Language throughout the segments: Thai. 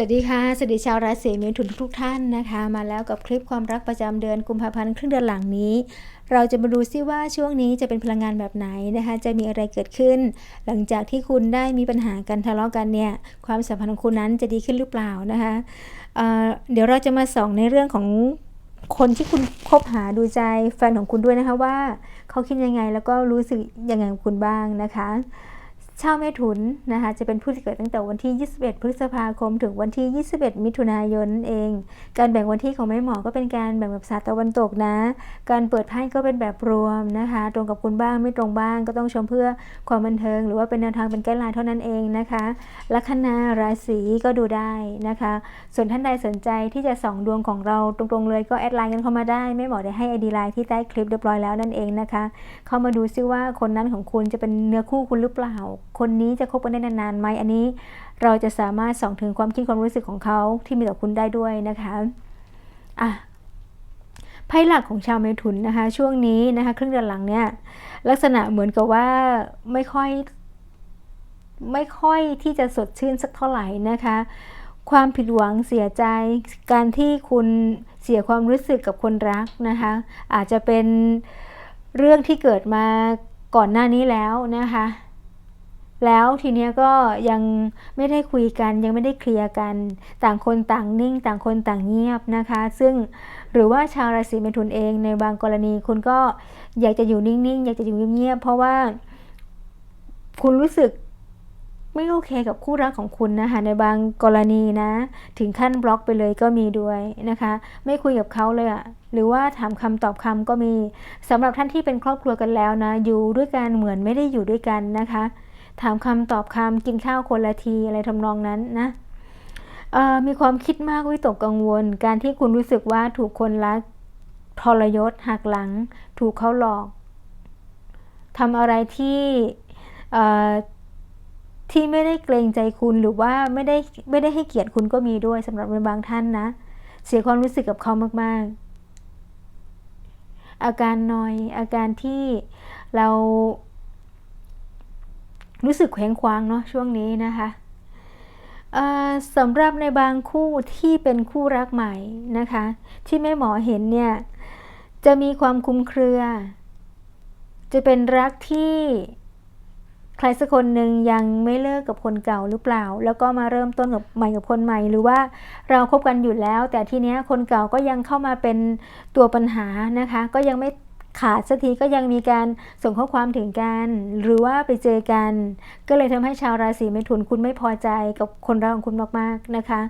สวัสดีค่ะ สวัสดีชาวราศีเมถุนทุกท่านนะคะ มาแล้วกับคลิปความรักประจำเดือนกุมภาพันธ์ครึ่งเดือนหลังนี้ เราจะมาดูซิว่าช่วงนี้จะเป็นพลังงานแบบไหนนะคะ จะมีอะไรเกิดขึ้น หลังจากที่คุณได้มีปัญหากันทะเลาะกันเนี่ยความสัมพันธ์ของคุณนั้นจะดีขึ้นหรือเปล่านะคะเเดี๋ยวเราจะมาส่องในเรื่องของคนที่คุณคบหาดูใจแฟนของคุณด้วยนะคะว่าเขาคิดยังไงแล้วก็รู้สึกยังไงกับคุณบ้างนะคะ ชาวเมถุนนะคะจะเป็นผู้ที่เกิดตั้งแต่วันที่ 21 พฤษภาคม ถึงวันที่ 21 มิถุนายนเอง การแบ่งวันที่ของแม่หมอก็เป็นการแบ่งแบบศาสตร์ตะวันตกนะ การเปิดไพ่ก็เป็นแบบรวมนะคะ ตรงกับคุณบ้างไม่ตรงบ้างก็ต้องชมเพื่อความบันเทิง หรือว่าเป็นแนวทางเป็นไกด์ไลน์เท่านั้นเองนะคะลัคนาราศีก็ดูได้นะคะ ส่วนท่านใดสนใจที่จะส่องดวงของเราตรงๆเลยก็แอดไลน์กันเข้ามาได้แม่หมอได้ให้ไอดีไลน์ที่ใต้คลิปเรียบร้อยแล้วนั่นเองนะคะ เข้ามาดูซิว่าคนนั้นของคุณจะเป็นเนื้อคู่คุณหรือเปล่า คนนี้จะคบกันได้นานๆไหมอันนี้เราจะสามารถส่องถึงความคิดความรู้สึกของเขาที่มีต่อคุณได้ด้วยนะคะอะไพ่หลักของชาวเมถุนนะคะ ช่วงนี้นะคะครึ่งเดือนหลังเนี่ยลักษณะเหมือนกับว่าไม่ค่อยไม่ค่อยที่จะสดชื่นสักเท่าไหร่นะคะ ความผิดหวังเสียใจ การที่คุณเสียความรู้สึกกับคนรักนะคะ อาจจะเป็นเรื่องที่เกิดมาก่อนหน้านี้แล้วนะคะ แล้วทีเนี้ยก็ยังไม่ได้คุยกันยังไม่ได้เคลียร์กัน ต่างคนต่างนิ่ง ต่างคนต่างเงียบนะคะ ซึ่งหรือว่าชาวราศีเมถุนเองในบางกรณีคุณก็อยากจะอยู่นิ่งๆ อยากจะอยู่เงียบๆ เพราะว่า คุณรู้สึกไม่โอเคกับคู่รักของคุณนะคะในบางกรณีนะ ถึงขั้นบล็อกไปเลยก็มีด้วยนะคะ ไม่คุยกับเขาเลยอะหรือว่าถามคำตอบคำก็มีสำหรับท่านที่เป็นครอบครัวกันแล้วนะ อยู่ด้วยกันเหมือนไม่ได้อยู่ด้วยกันนะคะ ถามคำตอบคำกินข้าวคนละทีอะไรทำนองนั้นนะมีความคิดมากวิตกกังวล การที่คุณรู้สึกว่าถูกคนรักทรยศหักหลัง ถูกเขาหลอกทำอะไรที่ที่ไม่ได้เกรงใจคุณหรือว่าไม่ได้ไม่ได้ให้เกียรติคุณก็มีด้วยสำหรับในบางท่านนะ เสียความรู้สึกกับเขามาก ๆ อาการนอยอาการที่เรา รู้สึกแขวงคว้างเนาะช่วงนี้นะคะสำหรับในบางคู่ที่เป็นคู่รักใหม่นะคะ ที่แม่หมอเห็นเนี่ยจะมีความคุ้มเครือ จะเป็นรักที่ใครสักคนหนึ่งยังไม่เลิกกับคนเก่าหรือเปล่า แล้วก็มาเริ่มต้นกับใหม่กับคนใหม่ หรือว่าเราคบกันอยู่แล้ว แต่ทีเนี้ยคนเก่าก็ยังเข้ามาเป็นตัวปัญหานะคะ ก็ยังไม่ ขาดสักทีก็ยังมีการส่งข้อความถึงกัน หรือว่าไปเจอกัน ก็เลยทำให้ชาวราศีเมถุนคุณไม่พอใจกับคนรักของคุณมากๆนะคะ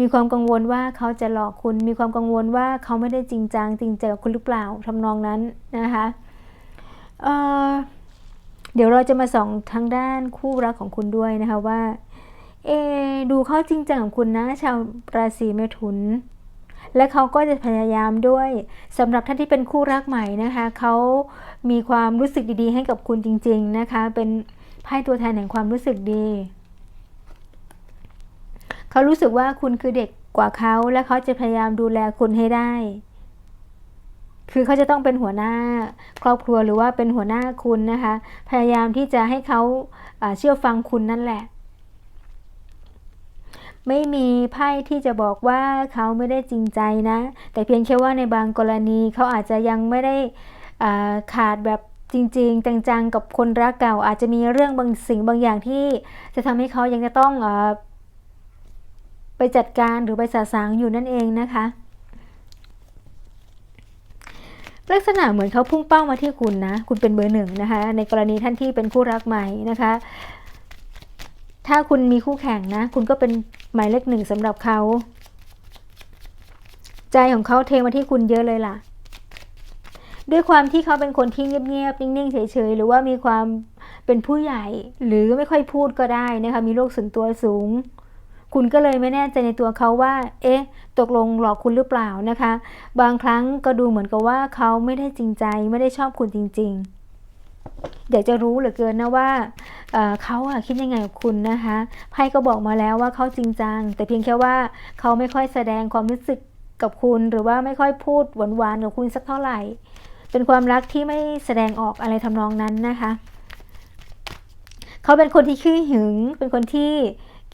มีความกังวลว่าเขาจะหลอกคุณ มีความกังวลว่าเขาไม่ได้จริงจังจริงใจกับคุณหรือเปล่าทำนองนั้นนะคะเเดี๋ยวเราจะมาส่องทางด้านคู่รักของคุณด้วยนะคะว่าเอดูเขาจริงจังของคุณนะชาวราศีเมถุน และเขาก็จะพยายามด้วยสำหรับท่านที่เป็นคู่รักใหม่นะคะเขามีความรู้สึกดีๆ ให้กับคุณจริง ๆนะคะ เป็นไพ่ตัวแทนแห่งความรู้สึกดีเขารู้สึกว่าคุณคือเด็กกว่าเขาและเขาจะพยายามดูแลคุณให้ได้ คือเขาจะต้องเป็นหัวหน้าครอบครัวหรือว่าเป็นหัวหน้าคุณนะคะ พยายามที่จะให้เขาเชื่อฟังคุณนั่นแหละ ไม่มีไพ่ที่จะบอกว่าเขาไม่ได้จริงใจนะ แต่เพียงแค่ว่าในบางกรณีเขาอาจจะยังไม่ได้ขาดแบบจริงๆจังๆกับคนรักเก่า อาจจะมีเรื่องบางสิ่งบางอย่างที่จะทำให้เขายังจะต้องอไปจัดการหรือไปสาสางอยู่นั่นเองนะคะ ลักษณะเหมือนเขาพุ่งเป้ามาที่คุณนะ คุณเป็นเบอร์หนึ่งนะคะ ในกรณีท่านที่เป็นคู่รักใหม่นะคะ ถ้าคุณมีคู่แข่งนะ คุณก็เป็นหมายเลขหนึ่งสำหรับเขา ใจของเขาเทมาที่คุณเยอะเลยล่ะ ด้วยความที่เขาเป็นคนที่เงียบๆนิ่งๆเฉยๆหรือว่ามีความเป็นผู้ใหญ่ หรือไม่ค่อยพูดก็ได้นะคะมีโรคส่วนตัวสูง คุณก็เลยไม่แน่ใจในตัวเขาว่า เอ๊ะ ตกลงหลอกคุณหรือเปล่านะคะ บางครั้งก็ดูเหมือนกับว่าเขาไม่ได้จริงใจ ไม่ได้ชอบคุณจริง ๆ อยากจะรู้เหลือเกินนะว่าเขาคิดยังไงกับคุณนะคะไพ่ก็บอกมาแล้วว่าเขาจริงจัง แต่เพียงแค่ว่าเขาไม่ค่อยแสดงความรู้สึกกับคุณหรือว่าไม่ค่อยพูดหวานๆกับคุณสักเท่าไหร่ เป็นความรักที่ไม่แสดงออกอะไรทำนองนั้นนะคะ เขาเป็นคนที่ขี้หึง เป็นคนที่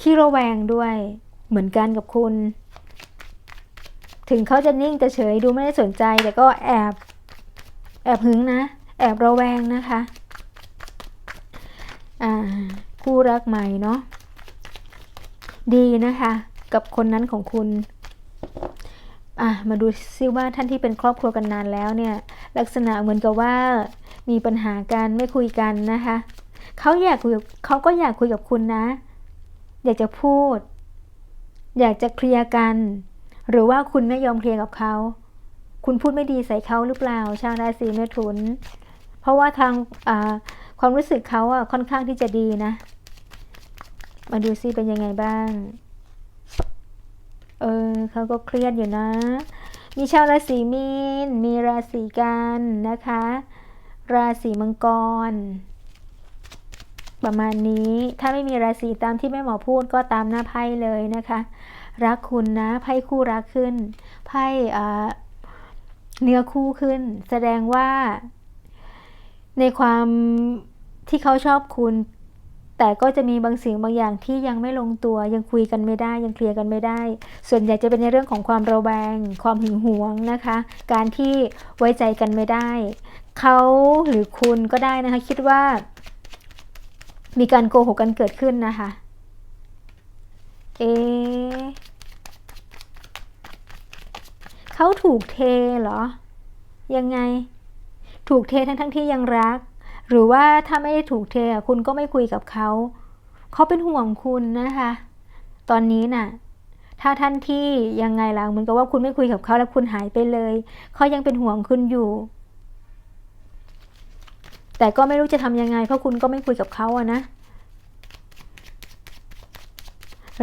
ขี้ระแวงด้วยเหมือนกันกับคุณ ถึงเขาจะนิ่งจะเฉยดูไม่ได้สนใจแต่ก็แอบแอบหึงนะ แอบระแวงนะคะคู่รักใหม่เนาะดีนะคะ กับคนนั้นของคุณอะมาดูซิว่าท่านที่เป็นครอบครัวกันนานแล้วเนี่ยลักษณะเหมือนกับว่ามีปัญหากันไม่คุยกันนะคะเขาอยากคุยกับเขาก็อยากคุยกับคุณนะ อยากจะพูด อยากจะเคลียร์กัน หรือว่าคุณไม่ยอมเคลียร์กับเขา คุณพูดไม่ดีใส่เขาหรือเปล่า ชาวราศีเมถุน เพราะว่าทางความรู้สึกเขาอะค่อนข้างที่จะดีนะ มาดูซิเป็นยังไงบ้าง เออเขาก็เครียดอยู่นะ มีชาวราศีมีน มีราศีกันนะคะ ราศีมังกร ประมาณนี้ ถ้าไม่มีราศีตามที่แม่หมอพูดก็ตามหน้าไพ่เลยนะคะ รักคุณนะ ไพ่คู่รักขึ้น ไพ่เนื้อคู่ขึ้น แสดงว่า ในความที่เขาชอบคุณ แต่ก็จะมีบางสิ่งบางอย่างที่ยังไม่ลงตัว ยังคุยกันไม่ได้ยังเคลียร์กันไม่ได้ ส่วนใหญ่จะเป็นในเรื่องของความระแวง ความหึงหวงนะคะ การที่ไว้ใจกันไม่ได้ เขาหรือคุณก็ได้นะคะ คิดว่า มีการโกหกกันเกิดขึ้นนะคะ เอเขาถูกเทเหรอ ยังไง ถูกเททั้งทั้งที่ยังรัก หรือว่าถ้าไม่ได้ถูกเทคุณก็ไม่คุยกับเขาเขาเป็นห่วงคุณนะคะ ตอนนี้น่ะ ถ้าท่านที่ยังไงล่ะเหมือนกับว่าคุณไม่คุยกับเขาแล้วคุณหายไปเลยเขายังเป็นห่วงคุณอยู่ แต่ก็ไม่รู้จะทำยังไงเพราะคุณก็ไม่คุยกับเขาอะนะ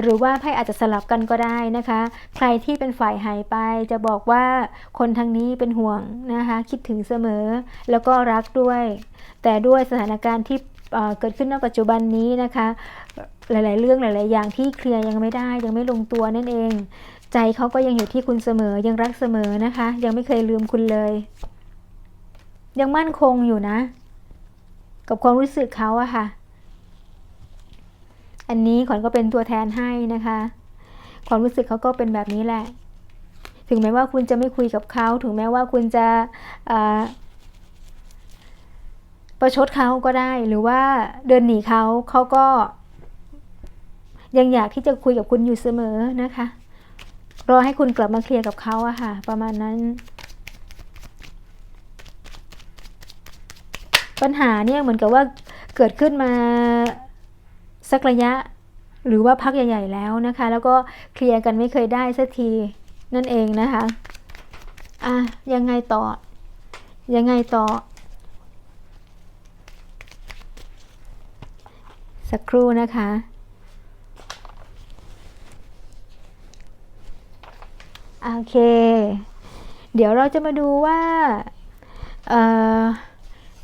หรือว่าไพ่อาจจะสลับกันก็ได้นะคะ ใครที่เป็นฝ่ายหายไปจะบอกว่าคนทางนี้เป็นห่วงนะคะ คิดถึงเสมอ แล้วก็รักด้วย แต่ด้วยสถานการณ์ที่เกิดขึ้นในปัจจุบันนี้นะคะ หลาย ๆ เรื่องหลาย ๆ อย่างที่เคลียร์ยังไม่ได้ ยังไม่ลงตัวนั่นเอง ใจเขาก็ยังอยู่ที่คุณเสมอยังรักเสมอนะคะ ยังไม่เคยลืมคุณเลย ยังมั่นคงอยู่นะ กับความรู้สึกเขาอะค่ะ อันนี้ขวัญก็เป็นตัวแทนให้นะคะ ความรู้สึกเขาก็เป็นแบบนี้แหละ ถึงแม้ว่าคุณจะไม่คุยกับเขาถึงแม้ว่าคุณจะประชดเขาก็ได้หรือว่าเดินหนีเขาเขาก็ ยังอยากที่จะคุยกับคุณอยู่เสมอนะคะ รอให้คุณกลับมาเคลียร์กับเขาอะค่ะ ประมาณนั้น ปัญหาเนี่ยเหมือนกับว่าเกิดขึ้นมา สักระยะหรือว่าพักใหญ่ๆแล้วนะคะ แล้วก็เคลียร์กันไม่เคยได้สักทีนั่นเองนะคะอะยังไงต่อ ยังไงต่อ สักครู่นะคะโอเค เดี๋ยวเราจะมาดูว่า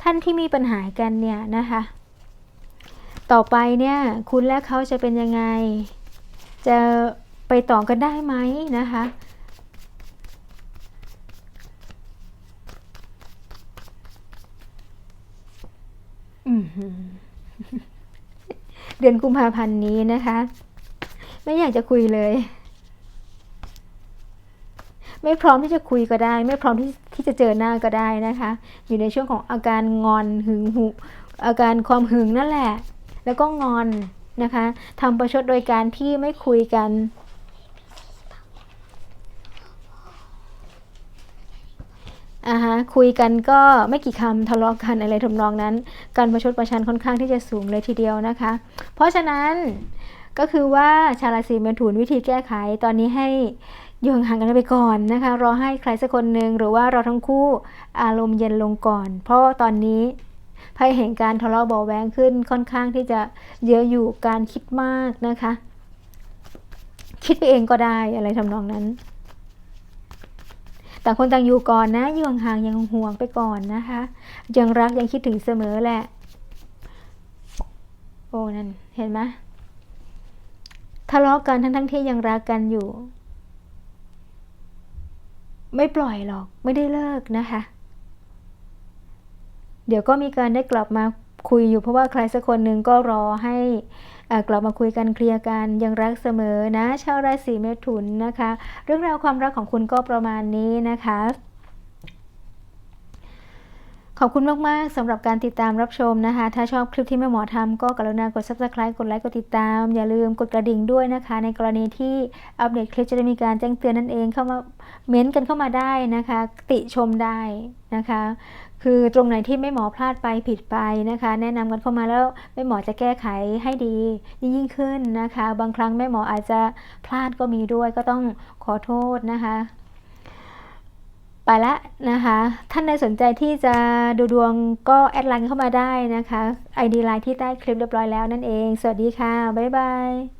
ท่านที่มีปัญหากันเนี่ยนะคะ ต่อไปเนี่ยคุณและเขาจะเป็นยังไง จะไปต่อกันได้ไหมนะคะเดือนกุมภาพันธ์นี้นะคะ ไม่อยากจะคุยเลย ไม่พร้อมที่จะคุยก็ได้ ไม่พร้อมที่ที่จะเจอหน้าก็ได้นะคะ อยู่ในช่วงของอาการงอนหึงหุอาการความหึงนั่นแหละ แล้วก็งอนนะคะทำประชดโดยการที่ไม่คุยกัน อ่าฮะ คุยกันก็ไม่กี่คำทะเลาะกันอะไรทำนองนั้น การประชดประชันค่อนข้างที่จะสูงเลยทีเดียวนะคะ เพราะฉะนั้นก็คือว่าชาวราศีเมถุนวิธีแก้ไขตอนนี้ให้อยู่ห่างกันไปก่อนนะคะ รอให้ใครสักคนหนึ่งหรือว่าเราทั้งคู่อารมณ์เย็นลงก่อน เพราะตอนนี้ ไพ่แห่งการทะเลาะเบาแวงขึ้นค่อนข้างที่จะเยอะอยู่การคิดมากนะคะ คิดไปเองก็ได้อะไรทำนองนั้นแต่คนต่างอยู่ก่อนนะอยู่ห่างๆยังห่วงไปก่อนนะคะ ยังรักยังคิดถึงเสมอแหละ โอ้นั่นเห็นไหมทะเลาะกันทั้งๆทที่ยังรักกันอยู่ ไม่ปล่อยหรอกไม่ได้เลิกนะคะ เดี๋ยวก็มีการได้กลับมาคุยอยู่เพราะว่าใครสักคนหนึ่งก็รอให้อ่อกลับมาคุยกันเคลียร์กันยังรักเสมอนะ ชาวราศีเมถุนนะคะ เรื่องราวความรักของคุณก็ประมาณนี้นะคะ ขอบคุณมาก ๆสำหรับการติดตามรับชมนะคะ ถ้าชอบคลิปที่แม่หมอทำก็กรุณากด subscribe กดไลค์กดติดตาม อย่าลืมกดกระดิ่งด้วยนะคะ ในกรณีที่อัปเดตคลิปจะได้มีการแจ้งเตือนนั่นเองเข้ามาเม้นต์กันเข้ามาได้นะคะ ติชมได้นะคะ คือตรงไหนที่ไม่หมอพลาดไปผิดไปนะคะ แนะนำกันเข้ามาแล้วแม่หมอจะแก้ไขให้ดียิ่งขึ้นนะคะ บางครั้งแม่หมออาจจะพลาดก็มีด้วยก็ต้องขอโทษนะคะ ไปละนะคะ ท่านใดสนใจที่จะดูดวงก็แอดไลน์เข้ามาได้นะคะ ID ไลน์ที่ใต้คลิปเรียบร้อยแล้วนั่นเอง สวัสดีค่ะ บ๊ายบาย